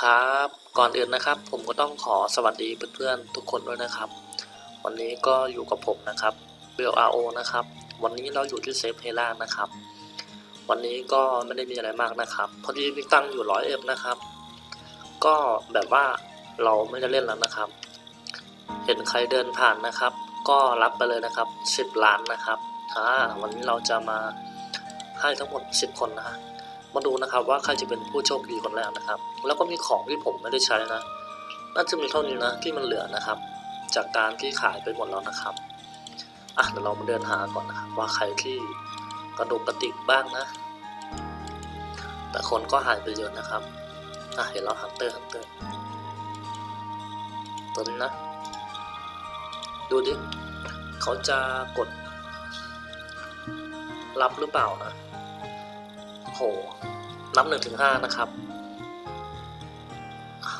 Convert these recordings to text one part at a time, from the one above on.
ครับก่อนอื่นนะครับ ผมก็ต้องขอสวัสดีเพื่อนๆทุกคนด้วยนะครับ วันนี้ก็อยู่กับผมนะครับเบลอาโอนะครับ วันนี้เราอยู่ที่เซฟเฮล่านะครับ วันนี้ก็ไม่ได้มีอะไรมากนะครับ พอดีมีตังอยู่ร้อยเอฟนะครับ ก็แบบว่าเราไม่ได้เล่นแล้วนะครับ เห็นใครเดินผ่านนะครับ ก็รับไปเลยนะครับสิบล้านนะครับอ่าวันนี้เราจะมาให้ทั้งหมดสิบคนนะฮะ มาดูนะครับว่าใครจะเป็นผู้โชคดีคนแรกนะครับ แล้วก็มีของที่ผมไม่ได้ใช้นะ น่าจะมีเท่านี้นะที่มันเหลือนะครับ จากการที่ขายไปหมดแล้วนะครับอะเดี๋ยวเรามาเดินหาก่อนนะครับว่าใครที่กระดุกกระติกบ้างนะ แต่คนก็หายไปเยอะนะครับอะเห็นแล้วฮันเตอร์ฮันเตอร์ตัวนี้นะ ดูดิ เขาจะกดรับหรือเปล่านะ โห นับหนึ่งถึงห้านะครับ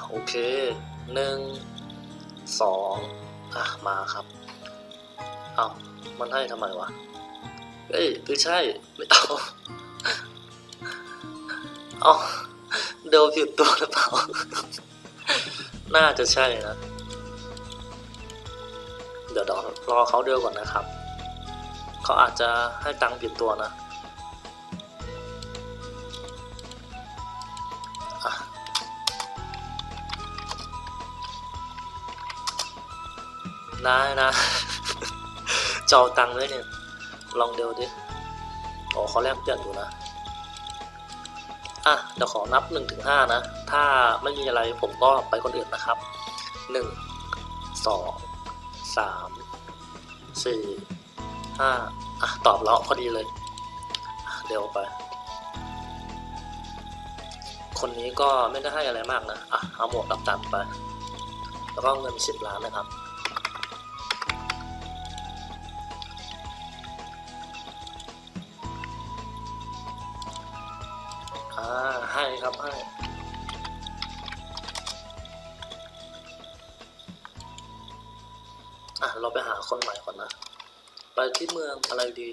โอเคหนึ่งสองอะ มาครับ เอามันให้ทำไมวะ เฮ้ยไม่ใช่ ไม่เอา เอาเดาผิดตัวหรือเปล่า น่าจะใช่นะ เดี๋ยวเดี๋ยวรอเขาเดียวก่อนนะครับ เขาอาจจะให้ตังค์ผิดตัวนะ อะได้นะจอาตังค์ไว้เนี่ย ลองเดียวดิโอ้เขาแลกเปลี่ยนอยู่นะ อะ เดี๋ยวขอนับหนึ่งถึงห้านะ ถ้าไม่มีอะไรผมก็ไปคนอื่นนะครับหนึ่งสองสามสี่ห้าอะ ตอบแล้วพอดีเลย เดี๋ยวไป คนนี้ก็ไม่ได้ให้อะไรมากนะ อะ เอาหมวกกับตันไป แล้วก็เงินสิบล้านนะครับ อ่า ให้ครับ ให้อะ เราไปหาคนใหม่ก่อนนะ ไปที่เมืองอะไรดี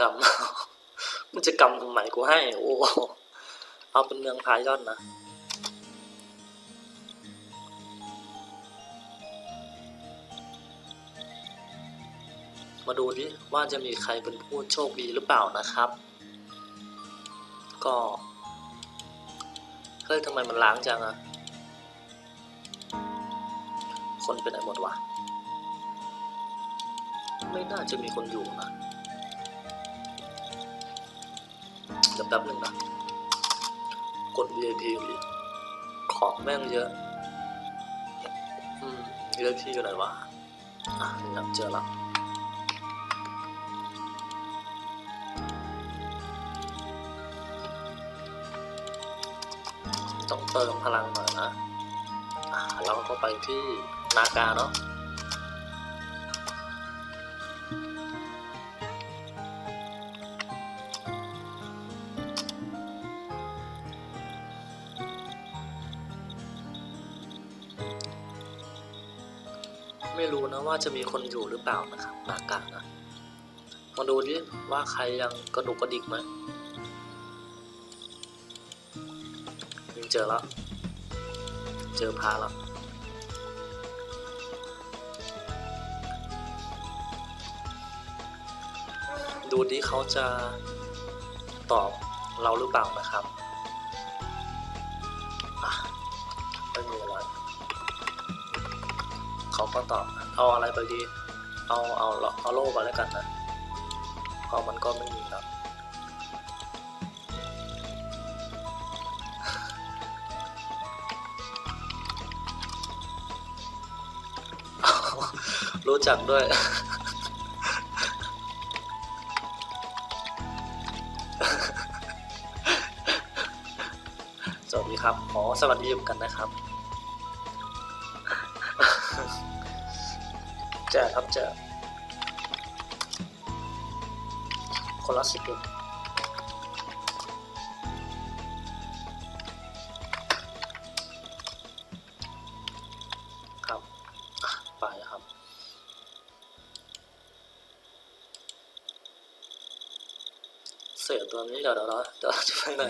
กำมันจะกำตรงไหนกูให้ โอ้ เอาเป็นเมืองพายอนนะมาดูดิว่าจะมีใครเป็นผู้โชคดีหรือเปล่านะครับ ก็เฮ้ยทำไมมันล้างจังอะคนไปไหนหมดวะไม่น่าจะมีคนอยู่นะเดี๋ยวแป๊บหนึ่งนะ กด VIP ดิของแม่งเยอะ อืม VIP อยู่ไหนวะ อะนับเจอแล้วต้องเติมพลังหน่อยนะ อะเราก็ไปที่นากาเนาะ ไม่รู้นะว่าจะมีคนอยู่หรือเปล่านะครับนากานะมาดูดิว่าใครยังกระดุกกระดิกไหมนี่เจอแล้วเจอพาแล้วดูดิเขาจะตอบเราหรือเปล่านะครับ อะไม่มีอะไร เขาก็ตอบเอาอะไรไปดี เอาเอาเอาโล่ไปแล้วกันนะเพราะมันก็ไม่มีแล้วรู้จักด้วยสวัสดีครับอ๋อสวัสดีเหมือนกันนะครับ แจกครับแจกคนละสิบเอ็ดครับอะไปครับเศษตัวนี้เดี๋ยวเดี๋ยวเดี๋ยวจะไปไหน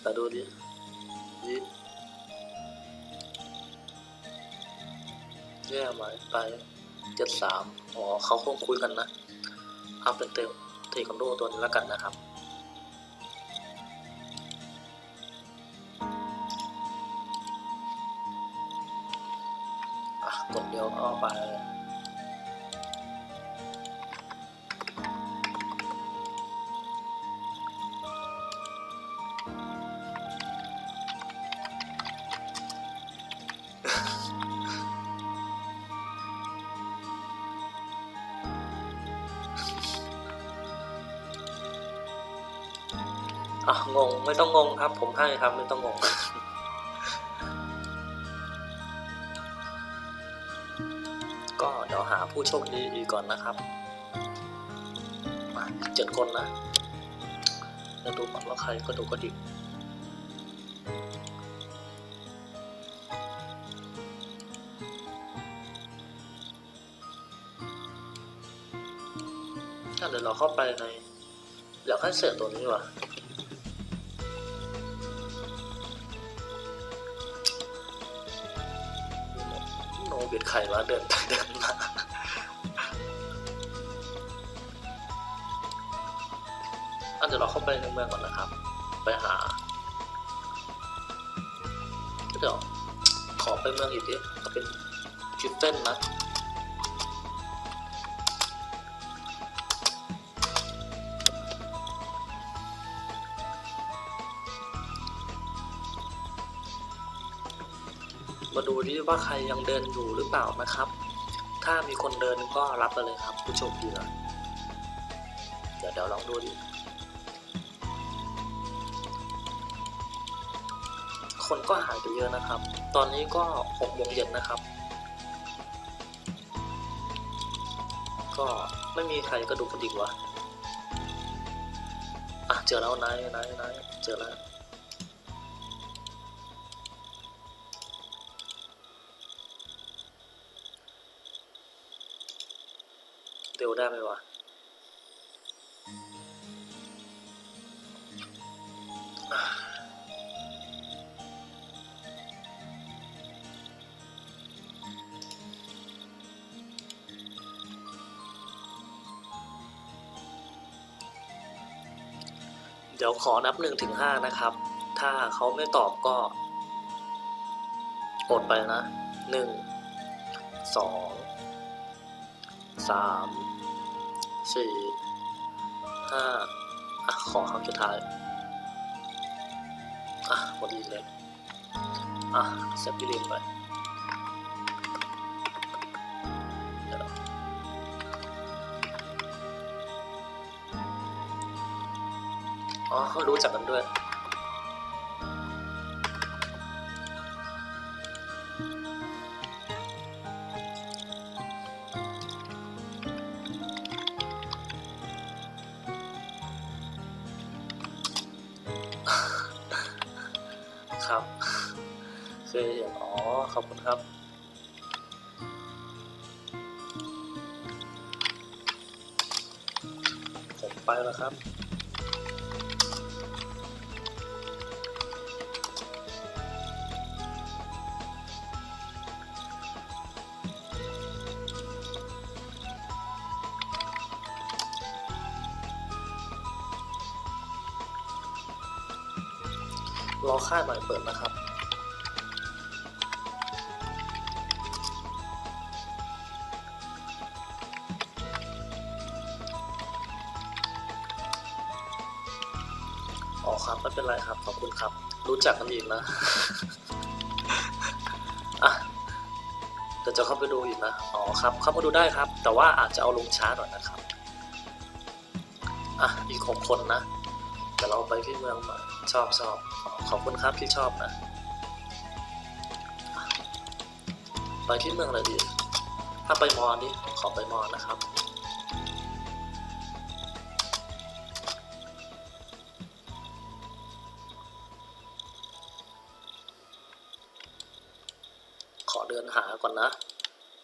แต่ดูดิยิ แย่ไหมไปเจ็ดสามอ๋อเขาคงคุยกันนะเอาเป็นเต็มเทคอนโดตัวนี้แล้วกันนะครับกดเดียวเอาไปอะ งงไม่ต้องงงครับ ผมให้ครับไม่ต้องงงก็เดี๋ยวหาผู้โชคดีอีกก่อนนะครับ มาเจ็ดคนนะเดี๋ยวดูก่อนว่าใครก็ดูก็ดิอะเดี๋ยวเราเข้าไปใน อยากให้เสือตัวนี้ว่ะ ใครว่าเดินไปเดินมาอันเดี๋ยวเราเข้าไปในเมืองก่อนนะครับ ไปหา เดี๋ยว ขอไปเมืองอีกทีเป็นคิวเต้นนะ ดูดิว่าใครยังเดินอยู่หรือเปล่านะครับ ถ้ามีคนเดินก็รับไปเลยครับ ผู้โชคดีนะเดี๋ยวเดี๋ยวลองดูดิคนก็หายไปเยอะนะครับ ตอนนี้ก็หกโมงเย็นนะครับ ก็ไม่มีใครกระดูกกระดิกวะอะเจอแล้วนายนายนายเจอแล้ว ได้ไหมวะเดี๋ยวขอนับหนึ่งถึงห้านะครับ ถ้าเขาไม่ตอบก็กดไปนะหนึ่งสองสาม สี่ห้าอะขอคำสุดท้าย อะพอดีเลย อะเซฟพี่ลินไปอ๋อเขารู้จักกันด้วย ครับเคยเห็นอ๋อ ขอบคุณครับ ผมไปแล้วครับ รอค่ายใหม่เปิดนะครับอ๋อครับไม่เป็นไรครับ ขอบคุณครับ รู้จักกันอีกนะอะเดี๋ยวจะเข้าไปดูอีกนะ อ๋อครับ เข้ามาดูได้ครับ แต่ว่าอาจจะเอาลงช้าหน่อยนะครับ อะ อีกหกคนนะ เดี๋ยวเราไปที่เมืองม่ชอบชอบขอบคุณครับที่ชอบนะ ไปที่เมืองอะไรดี ถ้าไปมอนี่ขอไปมอนะครับขอเดินหาก่อนนะ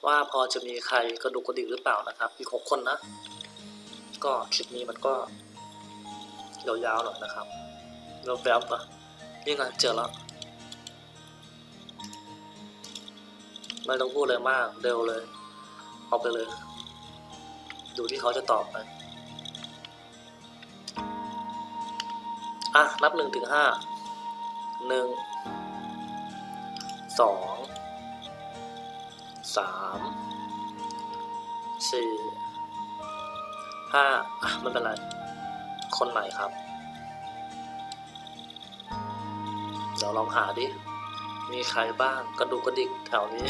ว่าพอจะมีใครกระดูกกระดิกหรือเปล่านะครับ อีกหกคนนะ ก็คลิปนี้มันก็ ยาวๆหน่อยนะครับเราแบบปะนี่ไงเจอแล้วไม่ต้องพูดเลยมากเร็วเลย เอาไปเลย ดูที่เขาจะตอบไปอะรับหนึ่งถึงห้าหนึ่งสองสามสี่ห้าอะไม่เป็นไร คนใหม่ครับ เดี๋ยวลองหาดิ มีใครบ้างกระดูกกระดิกแถวนี้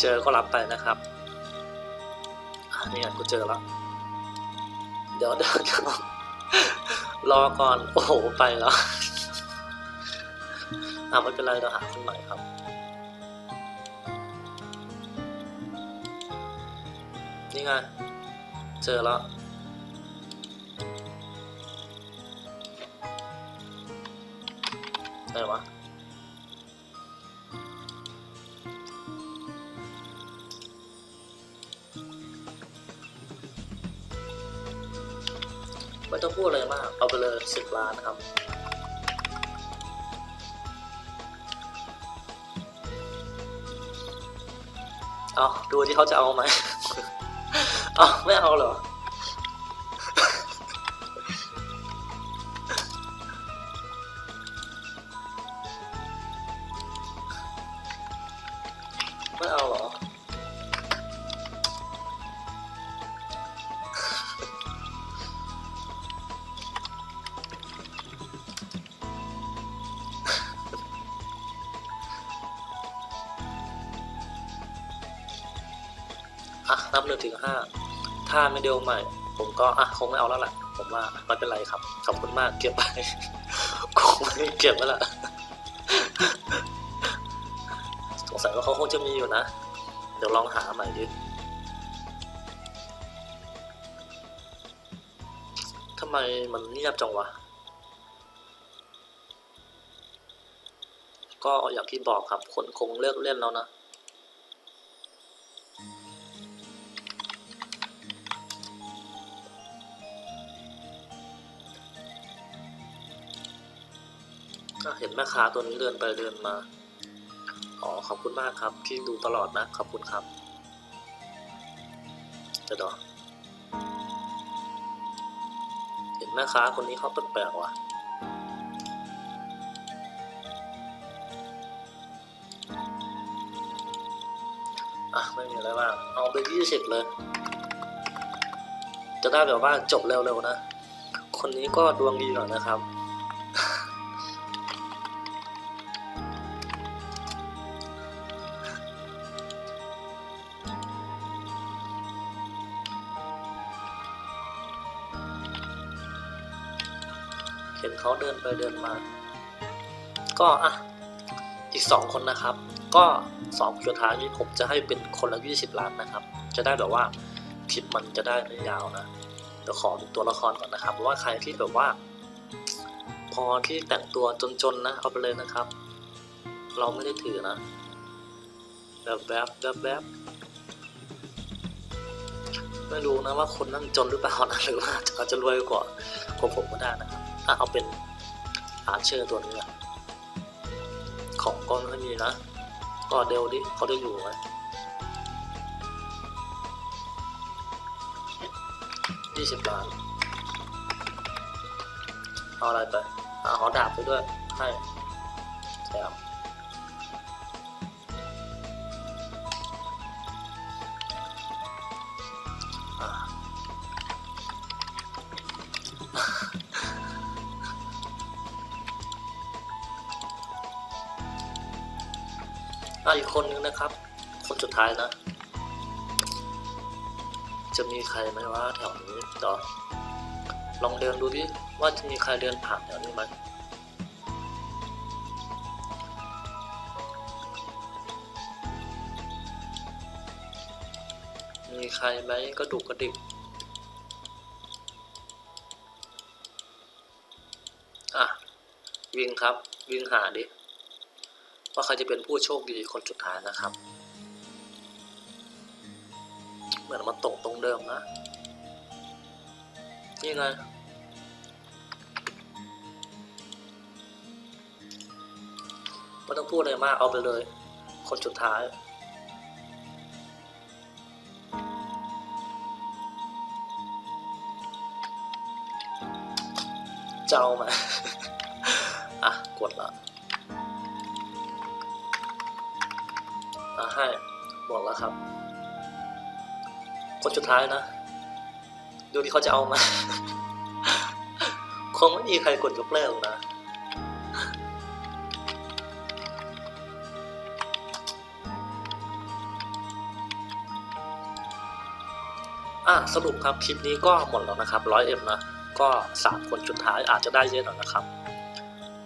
เจอก็รับไปนะครับนี่ไงกูเจอแล้ว เดี๋ยวเดี๋ยวเดี๋ยวรอก่อน โอ้โห ไปแล้วอะไม่เป็นไรเราหาคนใหม่ครับ นี่ไง เจอแล้ว ไหนวะไม่ต้องพูดอะไรมาก เอาไปเลยสิบล้านนะครับเอาดูที่เขาจะเอาไหม เอาไม่เอาเหรอับหนึ่งถึงห้าถ้าไม่เดียวใหม่ ผมก็อะคงไม่เอาแล้วแหละผมว่าไม่เป็นไรครับ ขอบคุณมากเก็บไปคงไม่เก็บแล้วล่ะสงสัยว่าเขาคงจะมีอยู่นะ เดี๋ยวลองหาใหม่ดิทำไมมันเงียบจังวะ ก็อย่างที่บอกครับคนคงเลิกเล่นแล้วนะ ก็เห็นแม่ค้าตัวนี้เดินไปเดินมา อ๋อ ขอบคุณมากครับที่ดูตลอดนะ ขอบคุณครับ จะดอเห็นแม่ค้าคนนี้เขาแปลกๆว่ะอะ ไม่มีอะไรมากเอาไปยี่สิบเลย จะได้แบบว่าจบเร็วๆนะ คนนี้ก็ดวงดีหน่อยนะครับ เขาเดินไปเดินมา ก็อะอีกสองคนนะครับ ก็สองสุดท้ายนี้ผมจะให้เป็นคนละยี่สิบล้านนะครับ จะได้แบบว่าคลิปมันจะได้ไม่ยาวนะเดี๋ยวขอดูตัวละครก่อนนะครับว่าใครที่แบบว่า พอที่แต่งตัวจนๆนะเอาไปเลยนะครับ เราไม่ได้ถือนะแบบแบบแบบแบบไม่รู้นะว่าคนนั่นจนหรือเปล่านะหรือว่าอาจจะรวยกว่ากว่าผมก็ได้นะครับ อะเอาเป็นอาเชอร์ตัวนี้อะของก้อนเขามีนะ ก็เดลดิเขาได้อยู่ไหมยี่สิบล้านเอาอะไรไปเอาหอดาบไปด้วยให้แถม นะครับ คนสุดท้ายนะ จะมีใครไหมว่าแถวนี้เดี๋ยวลองเดินดูดิว่าจะมีใครเดินผ่านแถวนี้ไหมมีใครไหมก็ดูกระดิกอะ วิ่งครับ วิ่งหาดิ ว่าใครจะเป็นผู้โชคดีคนสุดท้ายนะครับ เหมือนมันตกตรงเดิมนะ นี่ไงไม่ต้องพูดอะไรมากเอาไปเลย คนสุดท้าย เจ้ามา อะ กดละ หมดแล้วครับ คนสุดท้ายนะ ดูที่เขาจะเอามา คงไม่มีใครกดยกเลิกหรอกนะอะสรุปครับคลิปนี้ก็หมดแล้วนะครับร้อยเอ็มนะ ก็สามคนสุดท้ายอาจจะได้เยอะหน่อยนะครับ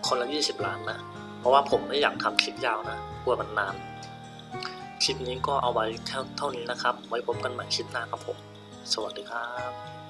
คนละยี่สิบล้านนะ เพราะว่าผมไม่อยากทำคลิปยาวนะกลัวมันนาน คลิปนี้ก็เอาไว้เท่านี้นะครับ ไว้พบกันใหม่คลิปหน้าครับผม สวัสดีครับ